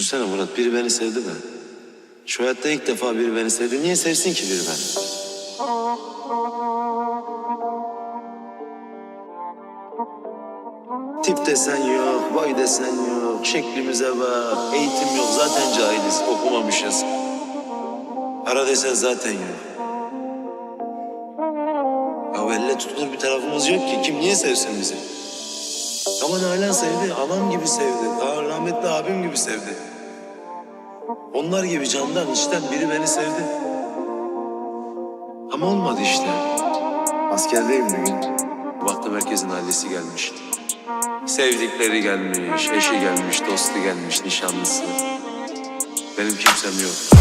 Düşünsene Murat biri beni sevdi be. Şu hayatta ilk defa biri beni sevdi. Niye sevsin ki biri beni? Tip desen yok, boy desen yok, şeklimize bak, eğitim yok, zaten cahiliz, okumamışız. Para desen zaten yok. Ya elle tutulur bir tarafımız yok ki, kim niye sevsin bizi? Ama Nalan sevdi, anam gibi sevdi, Aa, rahmetli abim gibi sevdi. Onlar gibi candan, içten biri beni sevdi. Ama olmadı işte. Askerdeyim bir gün. Baktım herkesin ailesi gelmiş. Sevdikleri gelmiş, eşi gelmiş, dostu gelmiş, nişanlısı. Benim kimsem yok.